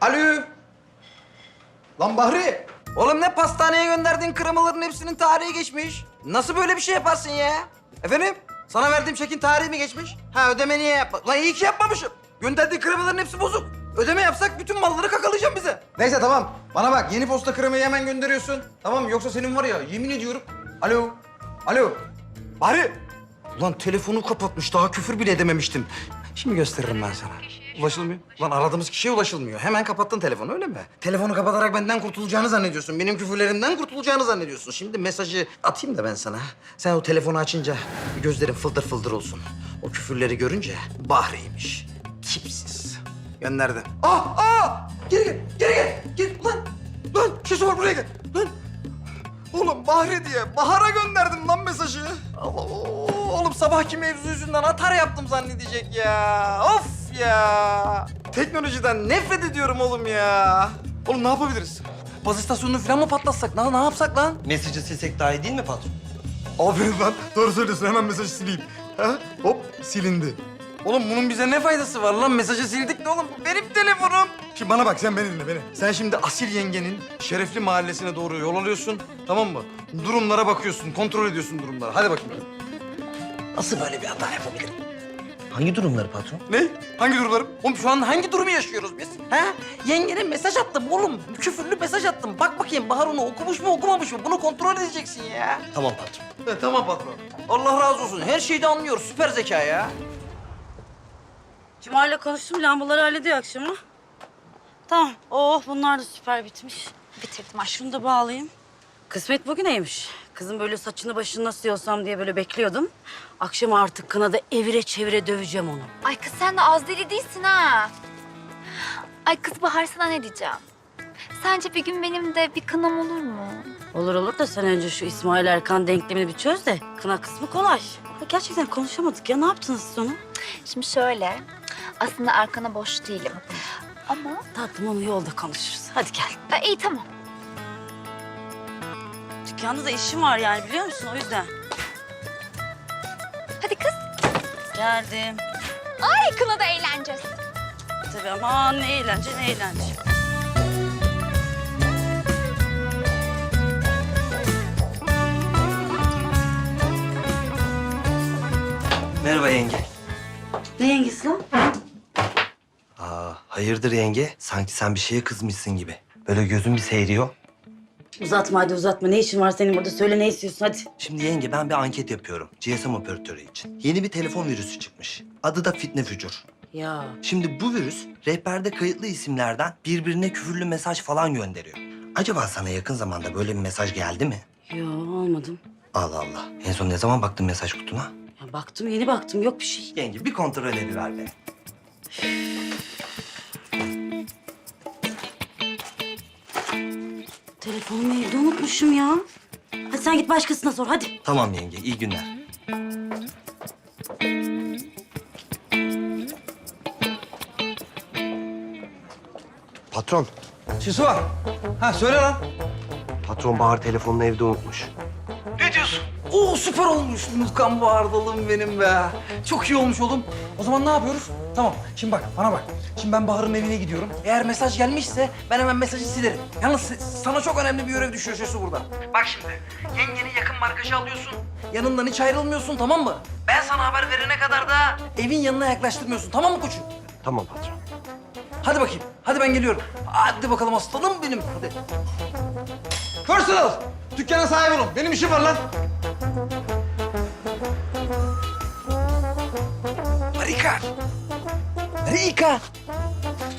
Alo. Lan Bahri. Oğlum ne pastaneye gönderdiğin kremaların hepsinin tarihi geçmiş. Nasıl böyle bir şey yaparsın ya? Efendim? Sana verdiğim çekin tarihi mi geçmiş? Ha ödeme niye yapma? Lan iyi ki yapmamışım. Gönderdiğin kremaların hepsi bozuk. Ödeme yapsak bütün malları kakalayacaksın bize. Neyse tamam. Bana bak yeni posta kremayı hemen gönderiyorsun. Tamam mı? Yoksa senin var ya yemin ediyorum. Alo. Alo. Bahri. Ulan telefonu kapatmış. Daha küfür bile edememiştim. Şimdi gösteririm ben sana. Ulaşılmıyor. Lan aradığımız kişiye ulaşılmıyor. Hemen kapattın telefonu öyle mi? Telefonu kapatarak benden kurtulacağını zannediyorsun. Benim küfürlerimden kurtulacağını zannediyorsun. Şimdi mesajı atayım da ben sana. Sen o telefonu açınca gözlerin fıldır fıldır olsun. O küfürleri görünce Bahri'ymiş. Tipsiz. Gönderdim. Ah! Ah! Geri gel! Geri gel! Gel! Lan! Lan! Şesu var buraya gel! Lan! Oğlum Bahri diye Bahar'a gönderdim lan mesajı. Allah oğlum sabahki mevzu yüzünden atar yaptım zannedecek ya. Of ya. Teknolojiden nefret ediyorum oğlum ya. Oğlum ne yapabiliriz? Baz istasyonunu falan mı patlatsak? Ne, ne yapsak lan? Mesajı silsek daha iyi değil mi patron? Aferin lan. Doğru söylüyorsun. Hemen mesajı sileyim. Ha? Hop silindi. Oğlum bunun bize ne faydası var lan? Mesajı sildik de oğlum. Bu benim telefonum. Şimdi bana bak sen beni dinle beni. Sen şimdi Asil yengenin şerefli mahallesine doğru yol alıyorsun. Tamam mı? Durumlara bakıyorsun. Kontrol ediyorsun durumları. Hadi bakayım. Nasıl böyle bir hata yapabilirim? Hangi durumları patron? Ne? Hangi durumlarım? Oğlum şu an hangi durumu yaşıyoruz biz? Ha? Yengene mesaj attım oğlum. Küfürlü mesaj attım. Bak bakayım Bahar onu okumuş mu okumamış mı? Bunu kontrol edeceksin ya. Tamam patron. E, tamam patron. Allah razı olsun. Her şeyi de anlıyor. Süper zeka ya. Cuma'yla konuştum, lambaları hallediyor akşama. Tamam. Oh, bunlar da süper bitmiş. Bitirdim aşkım. Şunu da bağlayayım. Kısmet bugüneymiş. Kızım böyle saçını başını nasıl yolsam diye böyle bekliyordum. Akşam artık kınada evire çevire döveceğim onu. Ay kız sen de az deli değilsin ha. Ay kız Bahar sana ne diyeceğim? Sence bir gün benim de bir kınam olur mu? Olur olur da sen önce şu İsmail Erkan denklemini bir çöz de kına kısmı kolay. Gerçekten konuşamadık ya. Ne yaptınız siz onu? Şimdi şöyle, aslında arkana boş değilim. Ama Tatlım onu yolda konuşuruz. Hadi gel. e, iyi tamam. Dükkanda da işim var yani biliyor musun? O yüzden. Hadi kız. Geldim. Ay kınada eğleneceğiz. Tabii aman ne eğlence ne eğlence. Merhaba yenge. Ne yengesi lan? Aa, hayırdır yenge? Sanki sen bir şeye kızmışsın gibi. Böyle gözün bir seyriyor. Uzatma hadi uzatma. Ne işin var senin burada? Söyle ne istiyorsun hadi. Şimdi yenge ben bir anket yapıyorum. GSM operatörü için. Yeni bir telefon virüsü çıkmış. Adı da fitne fücur. Ya Şimdi bu virüs rehberde kayıtlı isimlerden birbirine küfürlü mesaj falan gönderiyor. Acaba sana yakın zamanda böyle bir mesaj geldi mi? yo almadım. Allah Allah. En son ne zaman baktın mesaj kutuna? Ya baktım yeni baktım yok bir şey. Yenge bir kontrol ediver be. Telefonumu evde unutmuşum ya. Hadi sen git başkasına sor hadi. Tamam yenge, iyi günler. Patron, Şisu var. Ha söyle lan. patron Bahar telefonunu evde unutmuş. Ne diyorsun? Oo süper olmuş. Unutkan bağırdalım benim be. Çok iyi olmuş oğlum. O zaman ne yapıyoruz? Tamam. Şimdi bak bana bak. Şimdi ben Bahar'ın evine gidiyorum. Eğer mesaj gelmişse ben hemen mesajı silerim. Yalnız sana çok önemli bir görev düşüyor Şesu burada. Bak şimdi. Yengeni yakın markajı alıyorsun. Yanından hiç ayrılmıyorsun tamam mı? Ben sana haber verene kadar da evin yanına yaklaştırmıyorsun. Tamam mı koçum? Tamam patron. Hadi bakayım. Hadi ben geliyorum. Hadi bakalım aslanım benim. Hadi. Personal. Dükkana sahip olun. Benim işim var lan. Marika. Marika.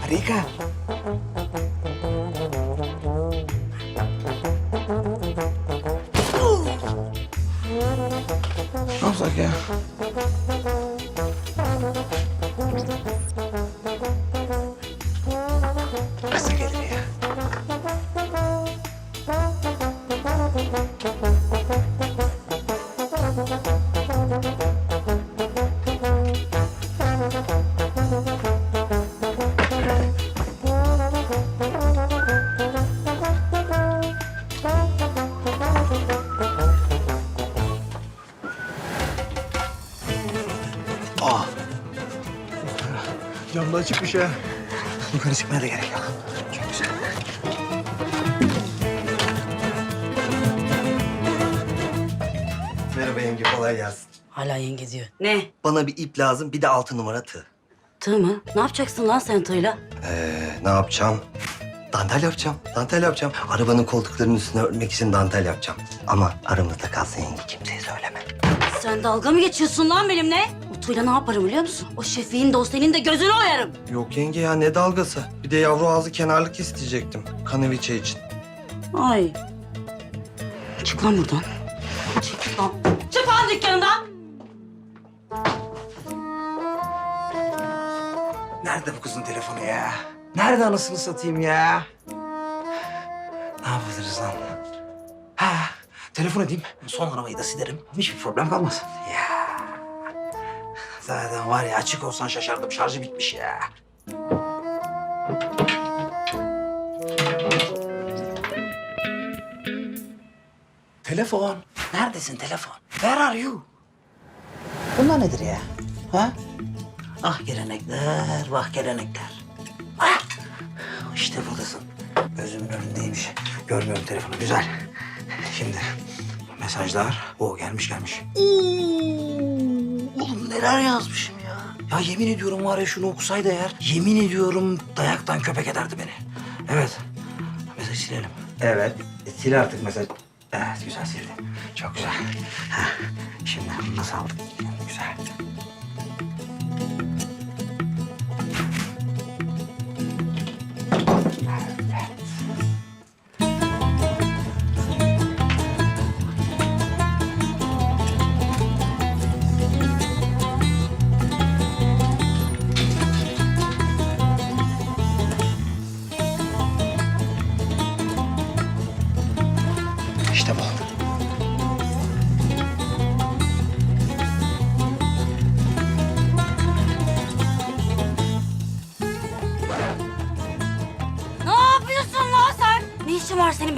Marika. Ne yapsak ya? Camda açıkmış ya. Yukarı çıkmaya da gerek yok. Yenge kolay gelsin. Hala yenge diyor. Ne? Bana bir ip lazım bir de altı numara tığ. Tığ mı? Ne yapacaksın lan sen tığla? Ee, ne yapacağım? Dantel yapacağım. Dantel yapacağım. Arabanın koltuklarının üstüne örtmek için dantel yapacağım. Ama aramızda kalsın yenge kimseye söyleme. Sen dalga mı geçiyorsun lan benimle? O tığla ne yaparım biliyor musun? O Şefik'in de o senin de gözünü oyarım. Yok yenge ya ne dalgası. Bir de yavru ağzı kenarlık isteyecektim. Kaneviçe için. Ay. Çık lan buradan. Çık lan. Çık lan dükkanından. Nerede bu kızın telefonu ya? Nerede anasını satayım ya? Ne yapabiliriz lan? Ha, telefon edeyim. Son arabayı da silerim. Hiçbir problem kalmaz. Ya. Zaten var ya açık olsan şaşardım. Şarjı bitmiş ya. Telefon. Neredesin telefon? Where are you? Bunlar nedir ya? Ha? Ah gelenekler, vah gelenekler. Ah! İşte buradasın. Gözümün önündeymiş. Görmüyorum telefonu. Güzel. Şimdi mesajlar. O gelmiş gelmiş. Oo, oğlum neler yazmışım ya. Ya yemin ediyorum var ya şunu okusaydı eğer. Yemin ediyorum dayaktan köpek ederdi beni. Evet. Mesaj silelim. Evet. Sil artık mesaj. Evet güzel sildi. Çok güzel. Ha, şimdi nasıl aldık? Güzel.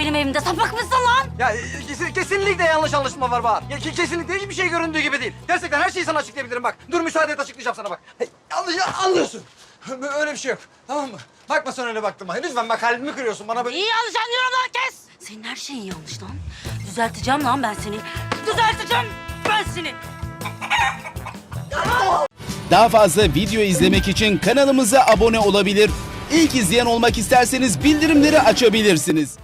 Benim evimde? Sapık mısın lan? Ya e, kesin- kesinlikle yanlış anlaşılma var Bahar. Ya, ke- kesinlikle hiçbir şey göründüğü gibi değil. Gerçekten her şeyi sana açıklayabilirim bak. Dur müsaade et açıklayacağım sana bak. Hey, yanlış anlıyorsun. Öyle bir şey yok. Tamam mı? Bakma sen öyle baktığıma. Lütfen bak kalbimi kırıyorsun bana böyle. İyi yanlış anlıyorum lan kes. Senin her şeyin yanlış lan. Düzelteceğim lan ben seni. Düzelteceğim ben seni. Daha fazla video izlemek için kanalımıza abone olabilir. İlk izleyen olmak isterseniz bildirimleri açabilirsiniz.